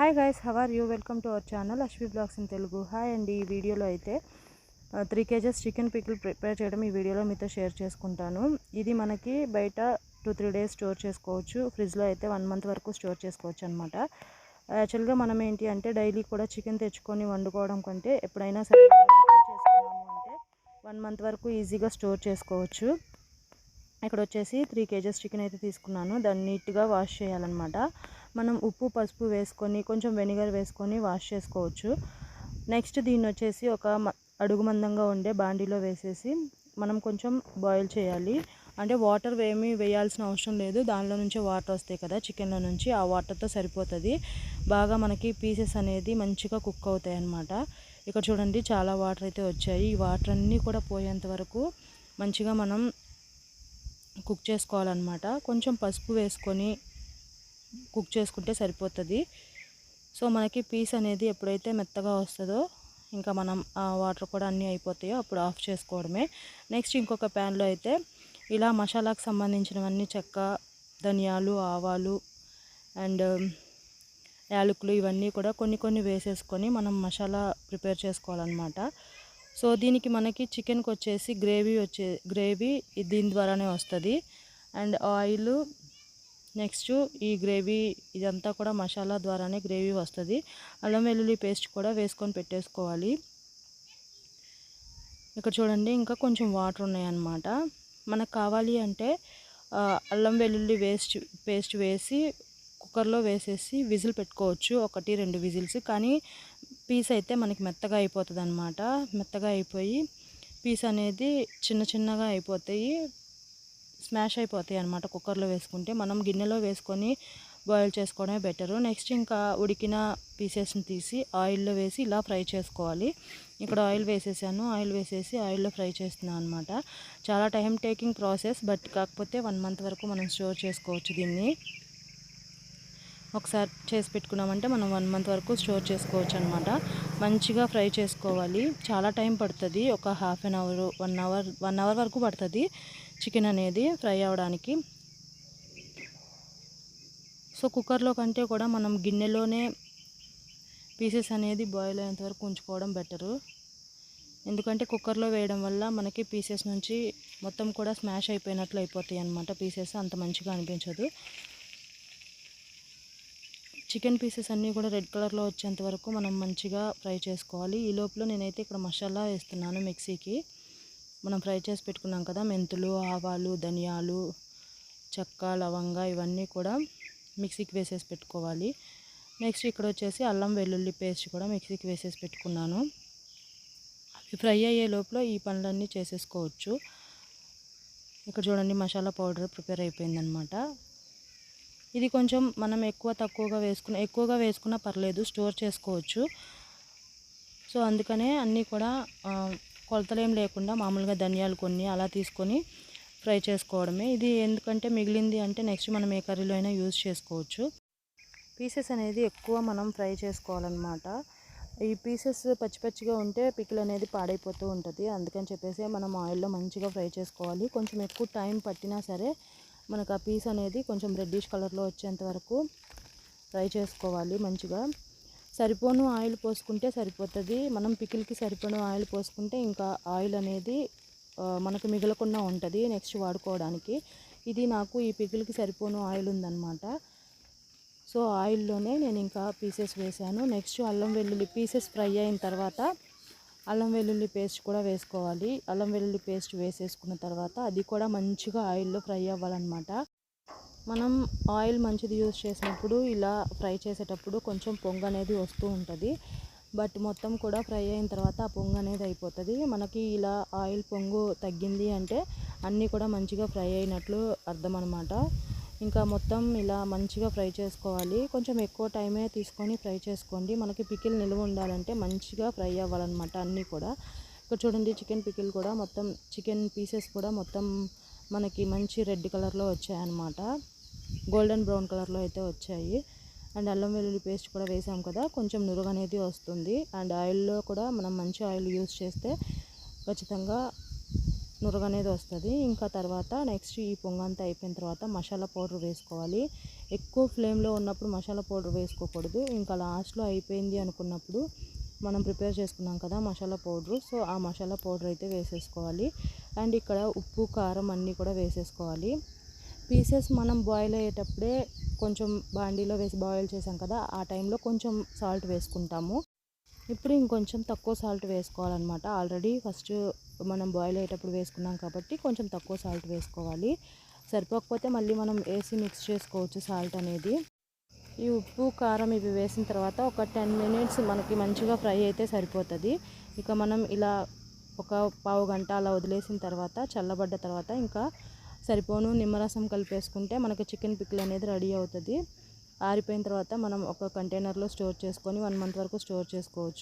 Hi guys how are you welcome to our channel Ashwi blogs in Telugu hi అండి ఈ వీడియోలో అయితే three KGs chicken pickle prepare చేయడం ఈ వీడియోలో మీతో షేర్ చేసుకుంటాను. ఇది మనకి బయట టూ త్రీ డేస్ స్టోర్ చేసుకోవచ్చు. ఫ్రిడ్జ్లో అయితే వన్ మంత్ వరకు స్టోర్ చేసుకోవచ్చు అనమాట యాక్చువల్గా మనం ఏంటి అంటే డైలీ కూడా చికెన్ తెచ్చుకొని వండుకోవడం కంటే ఎప్పుడైనా సరే ఇలా చేసుకున్నాము అంటే వన్ మంత్ వరకు ఈజీగా స్టోర్ చేసుకోవచ్చు. ఇక్కడ వచ్చేసి త్రీ కేజెస్ చికెన్ అయితే తీసుకున్నాను. దాన్ని నీట్గా వాష్ చేయాలన్నమాట. మనం ఉప్పు పసుపు వేసుకొని కొంచెం వెనిగర్ వేసుకొని వాష్ చేసుకోవచ్చు. నెక్స్ట్ దీన్ని వచ్చేసి ఒక అడుగు మందంగా ఉండే బాండీలో వేసేసి మనం కొంచెం బాయిల్ చేయాలి. అంటే వాటర్ ఏమీ వేయాల్సిన అవసరం లేదు. దానిలో నుంచి వాటర్ వస్తాయి కదా చికెన్లో నుంచి ఆ వాటర్తో సరిపోతుంది. బాగా మనకి పీసెస్ అనేది మంచిగా కుక్ అవుతాయి అన్నమాట. ఇక్కడ చూడండి చాలా వాటర్ అయితే వచ్చాయి. ఈ వాటర్ అన్నీ కూడా పోయేంత వరకు మంచిగా మనం కుక్ చేసుకోవాలన్నమాట. కొంచెం పసుపు వేసుకొని కుక్ చేసుకుంటే సరిపోతుంది. సో మనకి పీస్ అనేది ఎప్పుడైతే మెత్తగా వస్తుందో ఇంకా మనం ఆ వాటర్ కూడా అన్నీ అయిపోతాయో అప్పుడు ఆఫ్ చేసుకోవడమే. నెక్స్ట్ ఇంకొక ప్యాన్లో అయితే ఇలా మసాలాకు సంబంధించినవన్నీ చెక్క ధనియాలు ఆవాలు అండ్ యాలకులు ఇవన్నీ కూడా కొన్ని కొన్ని వేసేసుకొని మనం మసాలా ప్రిపేర్ చేసుకోవాలన్నమాట. సో దీనికి మనకి చికెన్కి వచ్చేసి గ్రేవీ వచ్చే గ్రేవీ దీని ద్వారానే వస్తుంది. అండ్ ఆయిల్ నెక్స్ట్ ఈ గ్రేవీ ఇదంతా కూడా మసాలా ద్వారానే గ్రేవీ వస్తుంది. అల్లం వెల్లుల్లి పేస్ట్ కూడా వేసుకొని పెట్టేసుకోవాలి. ఇక్కడ చూడండి ఇంకా కొంచెం వాటర్ ఉన్నాయన్నమాట. మనకు కావాలి అంటే అల్లం వెల్లుల్లి వేస్ట్ పేస్ట్ వేసి కుక్కర్లో వేసేసి విజిల్ పెట్టుకోవచ్చు. ఒకటి రెండు విజిల్స్. కానీ పీస్ అయితే మనకి మెత్తగా అయిపోతుంది అనమాట మెత్తగా అయిపోయి పీస్ అనేది చిన్న చిన్నగా అయిపోతాయి. స్మాష్ అయిపోతాయి అనమాట కుక్కర్లో వేసుకుంటే. మనం గిన్నెలో వేసుకొని బాయిల్ చేసుకోవడమే బెటరు. నెక్స్ట్ ఇంకా ఉడికిన పీసెస్ని తీసి ఆయిల్లో వేసి ఇలా ఫ్రై చేసుకోవాలి. ఇక్కడ ఆయిల్ వేసేసాను. ఆయిల్ వేసేసి ఆయిల్లో ఫ్రై చేస్తున్నాను అనమాట చాలా టైం టేకింగ్ ప్రాసెస్ బట్ కాకపోతే వన్ మంత్ వరకు మనం స్టోర్ చేసుకోవచ్చు దీన్ని. ఒకసారి చేసి పెట్టుకున్నామంటే మనం వన్ మంత్ వరకు స్టోర్ చేసుకోవచ్చు అనమాట మంచిగా ఫ్రై చేసుకోవాలి. చాలా టైం పడుతుంది. ఒక half an hour one hour one hour వరకు పడుతుంది చికెన్ అనేది ఫ్రై అవ్వడానికి సో కుక్కర్లో కంటే కూడా మనం గిన్నెలోనే పీసెస్ అనేది బాయిల్ అయ్యేంత వరకు ఉంచుకోవడం బెటరు. ఎందుకంటే కుక్కర్లో వేయడం వల్ల మనకి పీసెస్ నుంచి మొత్తం కూడా స్మాష్ అయిపోయినట్లు అయిపోతాయి అన్నమాట పీసెస్. అంత మంచిగా అనిపించదు. చికెన్ పీసెస్ అన్నీ కూడా రెడ్ కలర్లో వచ్చేంత వరకు మనం మంచిగా ఫ్రై చేసుకోవాలి. ఈ లోపల నేనైతే ఇక్కడ మసాలా వేస్తున్నాను మిక్సీకి. మనం ఫ్రై చేసి పెట్టుకున్నాం కదా మెంతులు ఆవాలు ధనియాలు చెక్క లవంగ ఇవన్నీ కూడా మిక్సీకి వేసేసి పెట్టుకోవాలి. నెక్స్ట్ ఇక్కడ వచ్చేసి అల్లం వెల్లుల్లి పేస్ట్ కూడా మిక్సీకి వేసేసి పెట్టుకున్నాను. అవి ఫ్రై అయ్యే లోపల ఈ పనులన్నీ చేసేసుకోవచ్చు. ఇక్కడ చూడండి మసాలా పౌడర్ ప్రిపేర్ అయిపోయిందనమాట ఇది కొంచెం మనం ఎక్కువ తక్కువగా వేసుకున్న ఎక్కువగా వేసుకున్నా పర్లేదు స్టోర్ చేసుకోవచ్చు. సో అందుకనే అన్నీ కూడా కొలతలేం లేకుండా మామూలుగా ధనియాలు కొన్ని అలా తీసుకొని ఫ్రై చేసుకోవడమే. ఇది ఎందుకంటే మిగిలింది అంటే నెక్స్ట్ మనం ఏ కర్రీలో అయినా యూజ్ చేసుకోవచ్చు. పీసెస్ అనేది ఎక్కువ మనం ఫ్రై చేసుకోవాలన్నమాట. ఈ పీసెస్ పచ్చి పచ్చిగా ఉంటే పికిల్ అనేది పాడైపోతూ ఉంటుంది. అందుకని చెప్పేసి మనం ఆయిల్లో మంచిగా ఫ్రై చేసుకోవాలి. కొంచెం ఎక్కువ టైం పట్టినా సరే మనకు ఆ పీస్ అనేది కొంచెం రెడ్డిష్ కలర్లో వచ్చేంత వరకు ఫ్రై చేసుకోవాలి మంచిగా. సరిపోను ఆయిల్ పోసుకుంటే సరిపోతుంది. మనం పికిల్కి సరిపోను ఆయిల్ పోసుకుంటే ఇంకా ఆయిల్ అనేది మనకు మిగలకుండా ఉంటుంది నెక్స్ట్ వాడుకోవడానికి. ఇది నాకు ఈ పికిల్కి సరిపోను ఆయిల్ ఉందన్నమాట. సో ఆయిల్లోనే నేను ఇంకా పీసెస్ వేసాను. నెక్స్ట్ అల్లం వెల్లుల్లి పీసెస్ ఫ్రై అయిన తర్వాత అల్లం వెల్లుల్లి పేస్ట్ కూడా వేసుకోవాలి. అల్లం వెల్లుల్లి పేస్ట్ వేసేసుకున్న తర్వాత అది కూడా మంచిగా ఆయిల్లో ఫ్రై అవ్వాలన్నమాట. మనం ఆయిల్ మంచిది యూజ్ చేసినప్పుడు ఇలా ఫ్రై చేసేటప్పుడు కొంచెం పొంగ అనేది వస్తూ ఉంటుంది. బట్ మొత్తం కూడా ఫ్రై అయిన తర్వాత ఆ పొంగు అనేది అయిపోతుంది. మనకి ఇలా ఆయిల్ పొంగు తగ్గింది అంటే అన్నీ కూడా మంచిగా ఫ్రై అయినట్లు అర్థం అనమాట ఇంకా మొత్తం ఇలా మంచిగా ఫ్రై చేసుకోవాలి. కొంచెం ఎక్కువ టైమే తీసుకొని ఫ్రై చేసుకోండి. మనకి పికిల్ నిలువ ఉండాలంటే మంచిగా ఫ్రై అవ్వాలన్నమాట అన్నీ కూడా. ఇక్కడ చూడండి చికెన్ పికిల్ కూడా మొత్తం చికెన్ పీసెస్ కూడా మొత్తం మనకి మంచి రెడ్ కలర్లో వచ్చాయన్నమాట. గోల్డెన్ బ్రౌన్ కలర్లో అయితే వచ్చాయి. అండ్ అల్లం వెల్లుల్లి పేస్ట్ కూడా వేసాం కదా కొంచెం నురుగు అనేది వస్తుంది. అండ్ ఆయిల్లో కూడా మనం మంచి ఆయిల్ యూస్ చేస్తే ఖచ్చితంగా నురగ అనేది వస్తుంది. ఇంకా తర్వాత నెక్స్ట్ ఈ పొంగంతా అయిపోయిన తర్వాత మసాలా పౌడర్ వేసుకోవాలి. ఎక్కువ ఫ్లేమ్లో ఉన్నప్పుడు మసాలా పౌడర్ వేసుకోకూడదు. ఇంకా లాస్ట్లో అయిపోయింది అనుకున్నప్పుడు మనం ప్రిపేర్ చేసుకున్నాం కదా మసాలా పౌడరు. సో ఆ మసాలా పౌడర్ అయితే వేసేసుకోవాలి. అండ్ ఇక్కడ ఉప్పు కారం అన్నీ కూడా వేసేసుకోవాలి. పీసెస్ మనం బాయిల్ అయ్యేటప్పుడే కొంచెం బాండీలో వేసి బాయిల్ చేసాం కదా ఆ టైంలో కొంచెం సాల్ట్ వేసుకుంటాము. ఇప్పుడు ఇంకొంచెం తక్కువ సాల్ట్ వేసుకోవాలన్నమాట. ఆల్రెడీ ఫస్ట్ మనం బాయిల్ అయ్యేటప్పుడు వేసుకున్నాం కాబట్టి కొంచెం తక్కువ సాల్ట్ వేసుకోవాలి. సరిపోకపోతే మళ్ళీ మనం వేసి మిక్స్ చేసుకోవచ్చు సాల్ట్ అనేది. ఈ ఉప్పు కారం ఇవి వేసిన తర్వాత ఒక టెన్ మినిట్స్ మనకి మంచిగా ఫ్రై అయితే సరిపోతుంది. ఇక మనం ఇలా ఒక పావు గంట అలా వదిలేసిన తర్వాత చల్లబడ్డ తర్వాత ఇంకా సరిపోను నిమ్మరసం కలిపేసుకుంటే మనకి చికెన్ పిక్లు అనేది రెడీ అవుతుంది. ఆరిపోయిన తర్వాత మనం ఒక కంటైనర్లో స్టోర్ చేసుకొని వన్ మంత్ వరకు స్టోర్ చేసుకోవచ్చు.